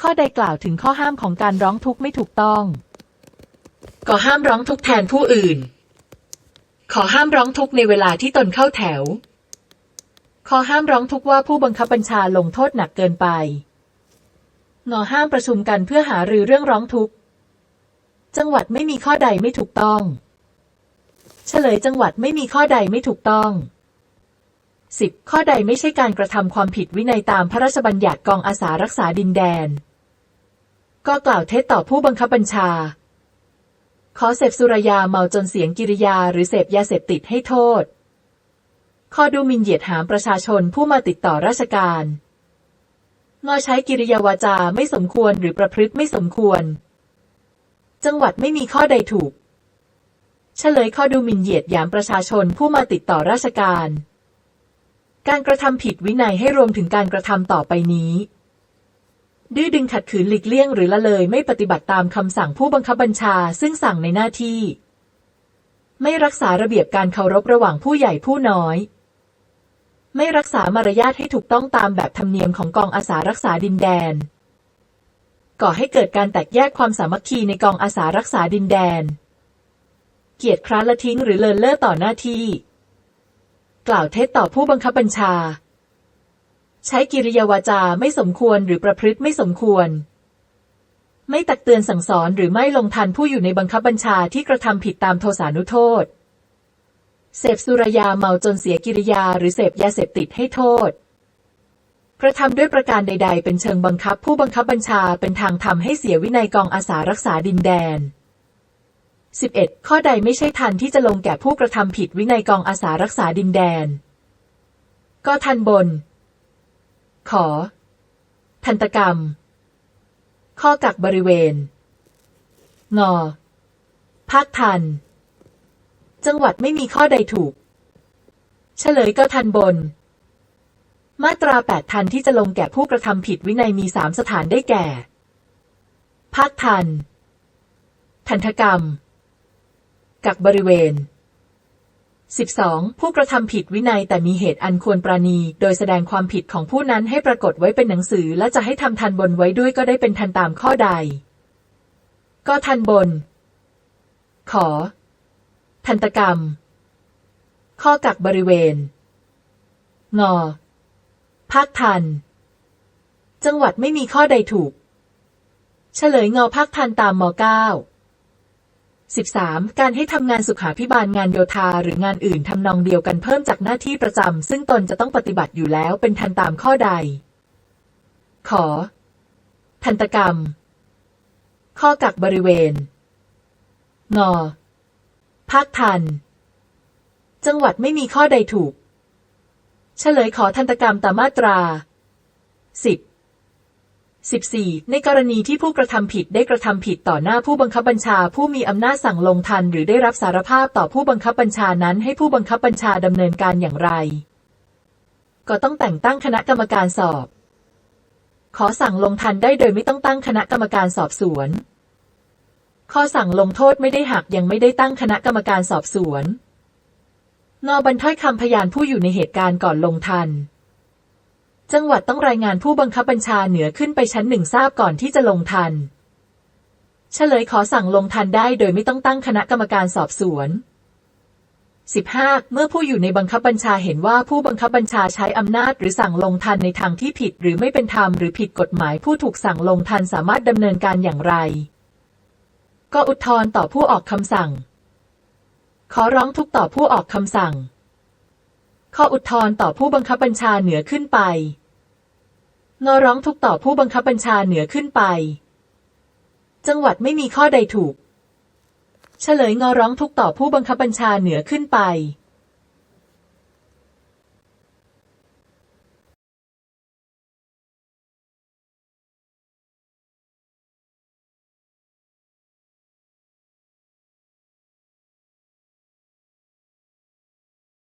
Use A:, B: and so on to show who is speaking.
A: ข้อใดกล่าวถึงข้อห้ามของการร้องทุกข์ไม่ถูกต้อง
B: ก็ห้ามร้องทุกข์แทนผู้อื่น ขอห้ามร้องทุกข์ในเวลาที่ตนเข้าแถว
A: ขอห้ามร้องทุกข์ว่าผู้บังคับบัญชาลงโทษหนักเกินไปงอห้ามประชุมกันเพื่อหารือเรื่องร้องทุกข์ จังหวัดไม่มีข้อใดไม่ถูกต้อง เฉลยจังหวัดไม่มีข้อใดไม่ถูกต้อง 10. ข้อใดไม่ใช่การกระทำความผิดวินัยตามพระราชบัญญัติกองอาสารักษาดินแดน ก็กล่าวเท็จต่อผู้บังคับบัญชา ขอเสพสุรยาเมาจนเสียงกิริยาหรือเสพยาเสพติดให้โทษ ข้อดูมินเหยียดหามประชาชนผู้มาติดต่อราชการงอใช้กิริยาวาจาไม่สมควรหรือประพฤติไม่สมควร จังหวัดไม่มีข้อใดถูก เฉลยข้อดูมินเหยียดหยามประชาชนผู้มาติดต่อราชการ การกระทำผิดวินัยให้รวมถึงการกระทำต่อไปนี้ ดื้อดึงขัดขืนหลีกเลี่ยงหรือละเลยไม่ปฏิบัติตามคำสั่งผู้บังคับบัญชาซึ่งสั่งในหน้าที่ ไม่รักษาระเบียบการเคารพระหว่างผู้ใหญ่ผู้น้อย ไม่รักษามารยาทให้ถูกต้องตามแบบธรรมเนียมของกองอาสารักษาดินแดน ก่อให้เกิดการแตกแยกความสามัคคีในกองอาสารักษาดินแดน เกียรติคร้านละทิ้งหรือเลินเล่อต่อหน้าที่ กล่าวเท็จต่อผู้บังคับบัญชา ใช้กิริยาวาจาไม่สมควรหรือประพฤติไม่สมควร ไม่ตักเตือนสั่งสอนหรือไม่ลงทันผู้อยู่ในบังคับบัญชาที่กระทำผิดตามโทสานุโทษ เสพสุรายาเมาจนเสียกิริยาหรือเสพยาเสพติดให้โทษ กระทำด้วยประการใด ๆ เป็นเชิงบังคับผู้บังคับบัญชาเป็นทางทำให้เสียวินัยกองอาสารักษาดินแดน 11. ข้อใดไม่ใช่ทันที่จะลงแก่ผู้กระทำผิดวินัยกองอาสารักษาดินแดน ก็ทันบน ขอ ทันตกรรม ข้อกักบริเวณ งอ ภาคทัน จังหวัดไม่มีข้อใดถูก เฉลยก็ทันบน มาตราแปดทันที่จะลงแก่ผู้กระทำผิดวินัยมีสามสถานได้แก่ ภาคทัน ทันตกรรม กักบริเวณ 12. ผู้กระทำผิดวินัยแต่มีเหตุอันควรปราณีโดยแสดงความผิดของผู้นั้นให้ปรากฏไว้เป็นหนังสือ และจะให้ทำทันบนไว้ด้วยก็ได้เป็นทันตามข้อใด ก็ทันบน ขอ ทันตกรรม ข้อกักบริเวณ งอ ภาคทัน จังหวัดไม่มีข้อใดถูก เฉลยงอภาคทันตามม .9 13. การให้ทำงานสุขาพิบาลงานโยธาหรืองานอื่นทำนองเดียวกันเพิ่มจากหน้าที่ประจำซึ่งตนจะต้องปฏิบัติอยู่แล้วเป็นทันตามข้อใด ขอ ทันตกรรม ข้อกักบริเวณ งอ ภาคทัน จังหวัดไม่มีข้อใดถูก เฉลยขอทันตกรรมตามมาตรา 10 14. ในกรณีที่ผู้กระทำผิดได้กระทำผิดต่อหน้าผู้บังคับบัญชา ผู้มีอำนาจสั่งลงทันหรือได้รับสารภาพต่อผู้บังคับบัญชานั้น ให้ผู้บังคับบัญชาดำเนินการอย่างไร ก็ต้องแต่งตั้งคณะกรรมการสอบ ขอสั่งลงทันได้โดยไม่ต้องตั้งคณะกรรมการสอบสวน ข้อสั่งลงโทษไม่ได้หักยังไม่ได้ตั้งคณะกรรมการสอบสวนงอบันทึกคำพยานผู้อยู่ในเหตุการณ์ก่อนลงทัน จังหวัดต้องรายงานผู้บังคับบัญชาเหนือขึ้นไปชั้นหนึ่งทราบก่อนที่จะลงทัน เฉลยขอสั่งลงทันได้โดยไม่ต้องตั้งคณะกรรมการสอบสวน 15. เมื่อผู้อยู่ในบังคับบัญชาเห็นว่าผู้บังคับบัญชาใช้อำนาจหรือสั่งลงทันในทางที่ผิดหรือไม่เป็นธรรมหรือผิดกฎหมายผู้ถูกสั่งลงทันสามารถดำเนินการอย่างไร ก็อุทธรณ์ต่อผู้ออกคำสั่ง ขอร้องทุกต่อผู้ออกคำสั่งข้ออุทธรณ์ต่อผู้บังคับบัญชาเหนือขึ้นไป งอร้องทุกต่อผู้บังคับบัญชาเหนือขึ้นไป จังหวัดไม่มีข้อใดถูก เฉลยงอร้องทุกต่อผู้บังคับบัญชาเหนือขึ้นไป